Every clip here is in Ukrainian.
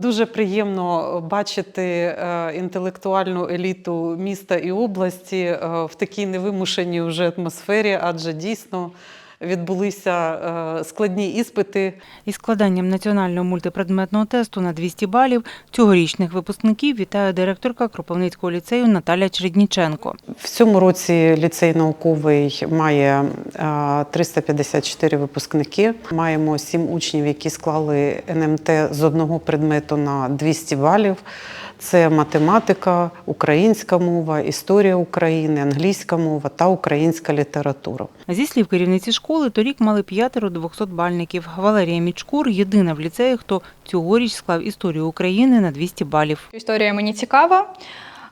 Дуже приємно бачити е, інтелектуальну еліту міста і області е, в такій невимушеній вже атмосфері, адже дійсно відбулися е, складні іспити. Із складанням національного мультипредметного тесту на 200 балів цьогорічних випускників вітає директорка Кропивницького ліцею Наталя Чередніченко. В цьому році ліцей науковий має е, 354 випускники. Маємо 7 учнів, які склали НМТ з одного предмету на 200 балів. Це математика, українська мова, історія України, англійська мова та українська література. Зі слів керівниці школи, торік мали п'ятеро 200-бальників. Валерія Мічкур єдина в ліцеї, хто цьогоріч склав історію України на 200 балів. Історія мені цікава.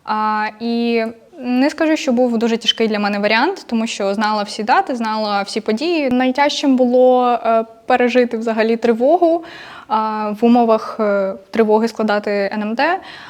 А, і не скажу, що був дуже тяжкий для мене варіант, тому що знала всі дати, знала всі події. Найтяжчим було е, пережити взагалі тривогу. В умовах е, тривоги складати НМТ,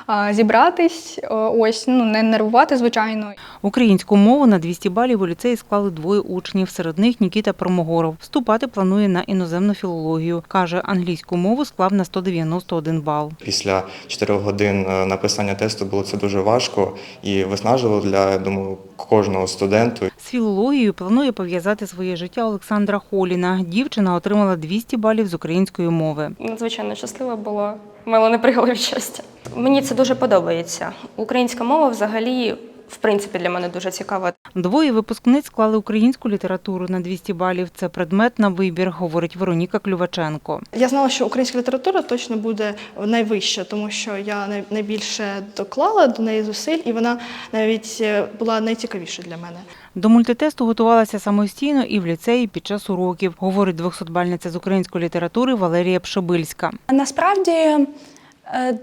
а, зібратись, е, ось ну не нервувати, звичайно. Українську мову на 200 балів у ліцеї склали двоє учнів. Серед них Нікіта Промогоров. Вступати планує на іноземну філологію. Каже, англійську мову склав на 191 бал. Після 4 годин е, написання тесту було це дуже важко і виснажливо для я думаю, кожного студенту. З філологією планує пов'язати своє життя Олександра Холіна. Дівчина отримала 200 балів з української мови. надзвичайно щаслива була. Мало не пригали щастя. Мені це дуже подобається. Українська мова взагалі, в принципі, для мене дуже цікава. Двоє випускниць склали українську літературу на 200 балів. Це предмет на вибір, говорить Вероніка Клюваченко. Я знала, що українська література точно буде найвища, тому що я найбільше доклала до неї зусиль, і вона навіть е, була найцікавіша для мене. До мультитесту готувалася самостійно і в ліцеї під час уроків, говорить 200-бальниця з української літератури Валерія Пшебильська. Насправді е,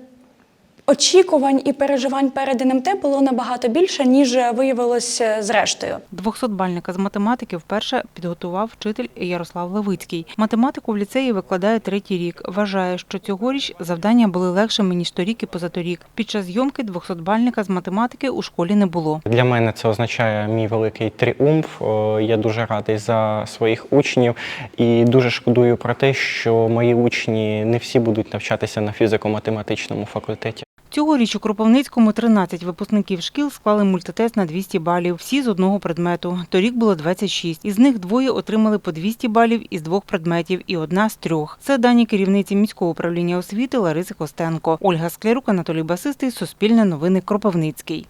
очікувань і переживань перед НМТ було набагато більше, ніж виявилось е, зрештою. 200-бальника з математики вперше підготував вчитель Ярослав Левицький. Математику в ліцеї викладає третій рік. Вважає, що цьогоріч завдання були легшими ніж торік і позаторік. Під час зйомки 200-бальника з математики у школі не було. Для мене це означає мій великий тріумф. Е, Я дуже радий за своїх учнів і дуже шкодую про те, що мої учні не всі будуть навчатися на фізико-математичному факультеті. Цьогоріч у Кропивницькому 13 випускників шкіл склали мультитест на 200 балів, всі з одного предмету. Торік було 26. Із них двоє отримали по 200 балів із двох предметів і одна з трьох. Це дані керівниці міського управління освіти Лариси Костенко. Ольга Склярук, Анатолій Басистий, Суспільне новини Кропивницький.